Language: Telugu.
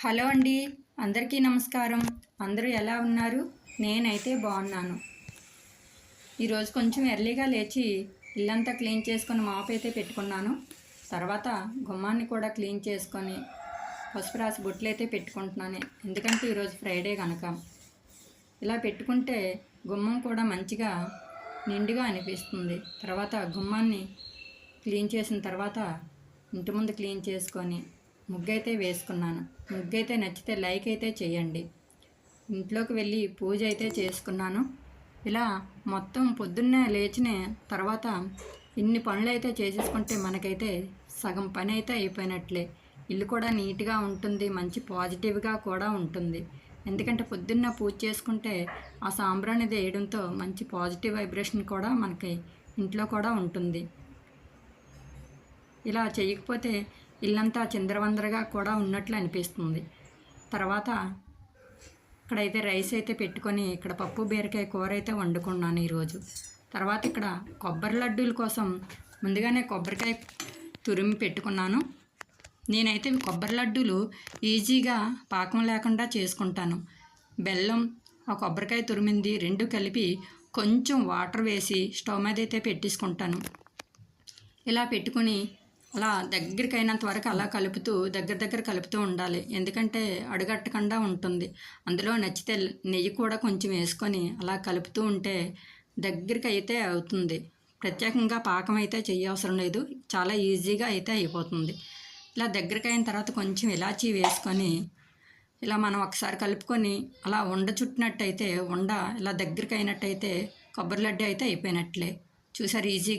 హలో అండి అందరికీ నమస్కారం. అందరూ ఎలా ఉన్నారు? నేనైతే బాగున్నాను. ఈరోజు కొంచెం ఎర్లీగా లేచి ఇల్లంతా క్లీన్ చేసుకొని మాపు అయితే పెట్టుకున్నాను. తర్వాత గుమ్మాన్ని కూడా క్లీన్ చేసుకొని పసుపు రాసి బొట్లు అయితే పెట్టుకుంటున్నాను. ఎందుకంటే ఈరోజు ఫ్రైడే కనుక ఇలా పెట్టుకుంటే గుమ్మం కూడా మంచిగా నిండుగా అనిపిస్తుంది. తర్వాత గుమ్మాన్ని క్లీన్ చేసిన తర్వాత ఇంటి ముందు క్లీన్ చేసుకొని ముగ్గైతే వేసుకున్నాను. ముగ్గు అయితే నచ్చితే లైక్ అయితే చేయండి. ఇంట్లోకి వెళ్ళి పూజ అయితే చేసుకున్నాను. ఇలా మొత్తం పొద్దున్నే లేచిన తర్వాత ఇన్ని పనులు అయితే చేసేసుకుంటే మనకైతే సగం పని అయితే అయిపోయినట్లే. ఇల్లు కూడా నీట్గా ఉంటుంది మంచి పాజిటివ్గా కూడా ఉంటుంది. ఎందుకంటే పొద్దున్న పూజ చేసుకుంటే ఆ సాంబ్రాన్ని వేయడంతో మంచి పాజిటివ్ వైబ్రేషన్ కూడా మనకి ఇంట్లో కూడా ఉంటుంది. ఇలా చేయకపోతే ఇల్లంతా చిందరవందరగా కూడా ఉన్నట్లు అనిపిస్తుంది. తర్వాత ఇక్కడైతే రైస్ అయితే పెట్టుకొని ఇక్కడ పప్పు బీరకాయ కూర అయితే వండుకున్నాను ఈరోజు. తర్వాత ఇక్కడ కొబ్బరి లడ్డూల కోసం ముందుగానే కొబ్బరికాయ తురిమి పెట్టుకున్నాను. నేనైతే కొబ్బరి లడ్డూలు ఈజీగా పాకం లేకుండా చేసుకుంటాను. బెల్లం ఆ కొబ్బరికాయ తురిమింది రెండు కలిపి కొంచెం వాటర్ వేసి స్టవ్ మీద అయితే పెట్టేసుకుంటాను. ఇలా పెట్టుకుని అలా దగ్గరికి వరకు అలా కలుపుతూ దగ్గర దగ్గర కలుపుతూ ఉండాలి. ఎందుకంటే అడుగట్టకుండా ఉంటుంది. అందులో నచ్చితే నెయ్యి కూడా కొంచెం వేసుకొని అలా కలుపుతూ ఉంటే దగ్గరికి అయితే అవుతుంది. ప్రత్యేకంగా పాకం అయితే చేయవసరం లేదు. చాలా ఈజీగా అయితే అయిపోతుంది. ఇలా దగ్గరికి అయిన తర్వాత కొంచెం ఇలాచీ వేసుకొని ఇలా మనం ఒకసారి కలుపుకొని అలా ఉండ చుట్టినట్టయితే ఉండ ఇలా దగ్గరికి అయినట్టయితే కొబ్బరి లడ్డు అయితే అయిపోయినట్లే. చూసారు ఈజీ